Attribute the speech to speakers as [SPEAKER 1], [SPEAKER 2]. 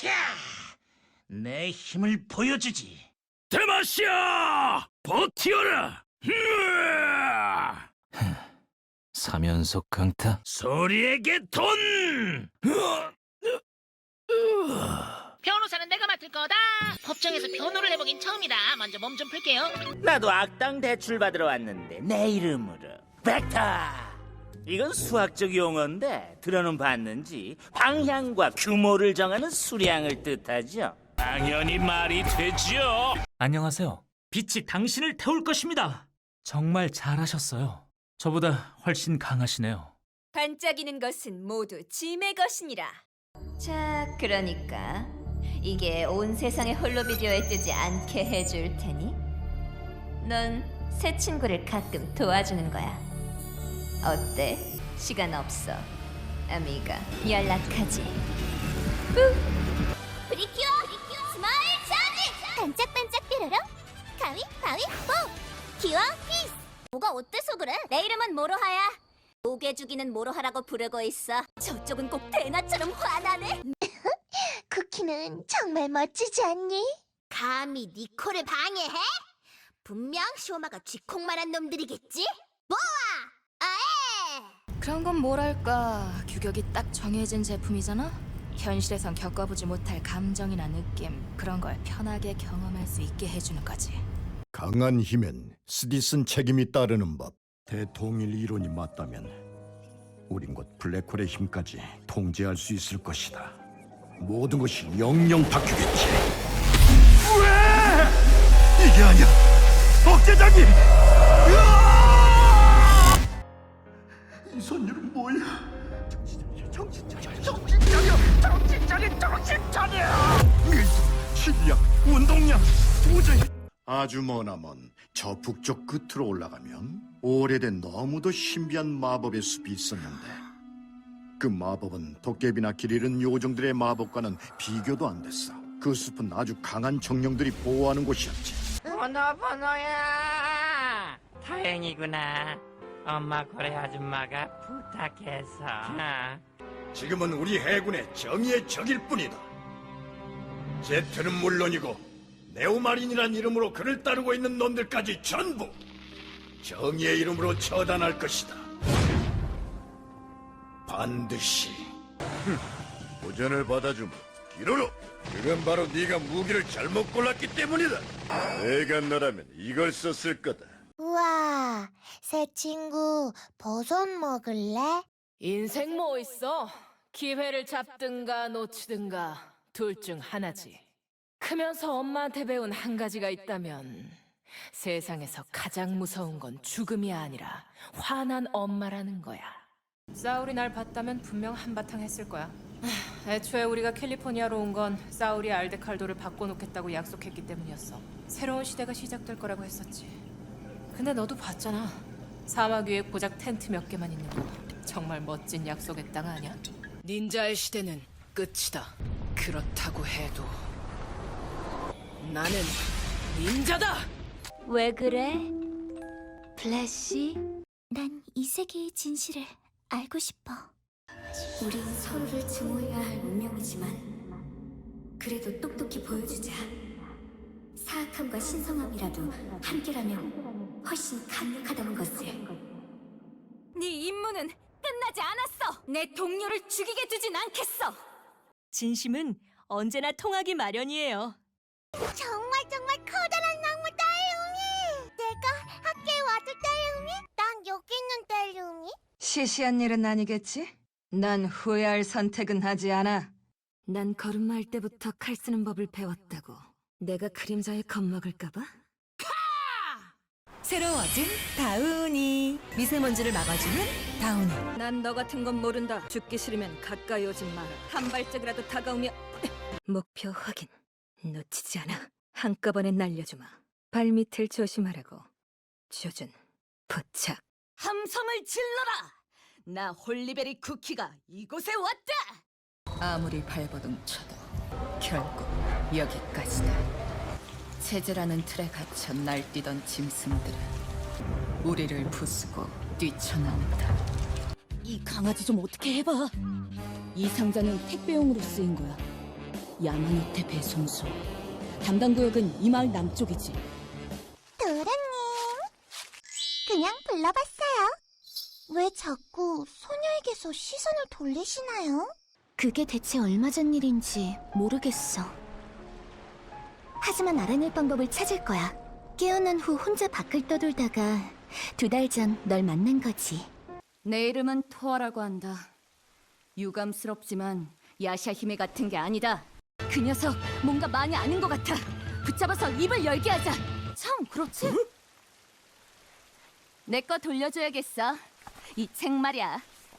[SPEAKER 1] 자, 내 힘을 보여주지.
[SPEAKER 2] 데마시아! 버티어라! 으아!
[SPEAKER 3] 사면속 강타?
[SPEAKER 2] 소리에게 돈! 으아! 으아!
[SPEAKER 4] 변호사는 내가 맡을 거다. 법정에서 변호를 해보긴 처음이다. 먼저 몸 좀 풀게요.
[SPEAKER 1] 나도 악당 대출 받으러 왔는데 내 이름으로 벡터. 이건 수학적 용어인데 들어는 봤는지 방향과 규모를 정하는 수량을 뜻하죠.
[SPEAKER 2] 당연히 말이 되죠.
[SPEAKER 3] 안녕하세요. 빛이 당신을 태울 것입니다. 정말 잘하셨어요. 저보다 훨씬 강하시네요.
[SPEAKER 5] 반짝이는 것은 모두 짐의 것이니라. 자, 그러니까 이게 온 세상에 홀로 비디오에 뜨지 않게 해줄 테니 넌 새 친구를 가끔 도와주는 거야. 어때? 시간 없어. 아미가 연락하지.
[SPEAKER 6] 프리큐어 스마일 차지 반짝반짝 뾰로롱 가위 바위 뽕 기왕 피스 뭐가 어때서 그래? 내 이름은 모로하야 목에 죽이는 모로하라고 부르고 있어 저쪽은 꼭 대나처럼 화나네 쿠키는 정말 멋지지 않니? 감히 니코를 방해해? 분명 쇼마가 쥐콩만한 놈들이겠지?
[SPEAKER 7] 그런 건 뭐랄까 규격이 딱 정해진 제품이잖아. 현실에선 겪어보지 못할 감정이나 느낌 그런 걸 편하게 경험할 수 있게 해주는 거지.
[SPEAKER 8] 강한 힘엔 스디슨 책임이 따르는 법. 대통일 이론이 맞다면 우린 곧 블랙홀의 힘까지 통제할 수 있을 것이다. 모든 것이 영영 바뀌겠지. 왜? 이게 아니야. 억제장님! 으아! 이 선율은 뭐야? 정신 차려, 정신 차려, 정신 차려, 정신 차려! 밀수, 실력, 운동량, 도저히 아주 머나먼 저 북쪽 끝으로 올라가면 오래된 너무도 신비한 마법의 숲이 있었는데 그 마법은 도깨비나 길 잃은 요정들의 마법과는 비교도 안 됐어. 그 숲은 아주 강한 정령들이 보호하는 곳이었지.
[SPEAKER 9] 번호 번호야 다행이구나 엄마 고래 아줌마가 부탁해서 아,
[SPEAKER 8] 지금은 우리 해군의 정의의 적일 뿐이다. 제트는 물론이고 네오마린이란 이름으로 그를 따르고 있는 놈들까지 전부 정의의 이름으로 처단할 것이다. 반드시. 도전을 받아주마. 기로로. 그건 바로 네가 무기를 잘못 골랐기 때문이다. 내가 너라면 이걸 썼을 거다.
[SPEAKER 6] 새 친구 버섯 먹을래?
[SPEAKER 10] 인생 뭐 있어? 기회를 잡든가 놓치든가 둘 중 하나지. 크면서 엄마한테 배운 한 가지가 있다면 세상에서 가장 무서운 건 죽음이 아니라 화난 엄마라는 거야. 사울이 날 봤다면 분명 한바탕 했을 거야. 하, 애초에 우리가 캘리포니아로 온 건 사울이 알데칼도를 바꿔놓겠다고 약속했기 때문이었어. 새로운 시대가 시작될 거라고 했었지. 근데 너도 봤잖아. 사막 위에 고작 텐트 몇 개만 있는 거. 정말 멋진 약속의 땅 아니야? 닌자의 시대는 끝이다. 그렇다고 해도 나는 닌자다.
[SPEAKER 5] 왜 그래? 플래시?
[SPEAKER 6] 난 이 세계의 진실을 알고 싶어 우린 서로를 증오해야 할 운명이지만 그래도 똑똑히 보여주자 사악함과 신성함이라도 함께라면 훨씬 강력하다는 것을
[SPEAKER 5] 네 임무는 끝나지 않았어. 내 동료를 죽이게 두진 않겠어. 진심은 언제나 통하기 마련이에요.
[SPEAKER 6] 정말 정말 커다란 나무 딸룡이 내가 학교에 와도 딸룡이? 난 여기 있는 딸룡이
[SPEAKER 7] 시시한 일은 아니겠지? 난 후회할 선택은 하지 않아. 난 걸음마 할 때부터 칼 쓰는 법을 배웠다고. 내가 그림자에 겁먹을까봐? 새로워진 다운이. 미세먼지를 막아주는 다운이. 난 너 같은 건 모른다. 죽기 싫으면 가까이 오지 마라 한 발짝이라도 다가오면 목표 확인. 놓치지 않아. 한꺼번에 날려주마. 발밑을 조심하라고. 조준. 포착.
[SPEAKER 5] 함성을 질러라. 나 홀리베리 쿠키가 이곳에 왔다.
[SPEAKER 7] 아무리 발버둥 쳐도 결국 여기까지다. 체제라는 틀에 갇혀 날뛰던 짐승들은 우리를 부수고 뛰쳐나온다.
[SPEAKER 5] 이 강아지 좀 어떻게 해봐. 이 상자는 택배용으로 쓰인 거야. 야마노테 배송소. 담당 구역은 이 마을 남쪽이지.
[SPEAKER 6] 도라님, 그냥 불러봤어요. 왜 자꾸 소녀에게서 시선을 돌리시나요? 그게 대체 얼마 전 일인지 모르겠어. 하지만 알아낼 방법을 찾을 거야. 깨어난 후 혼자 밖을 떠돌다가 두 달 전 널 만난 거지.
[SPEAKER 5] 내 이름은 토아라고 한다. 유감스럽지만 야샤 히메 같은 게 아니다. 그 녀석 뭔가 많이 아는 것 같아. 붙잡아서 입을 열게 하자. 참 그렇지? 내 거 돌려줘야겠어. 이 책 말이야.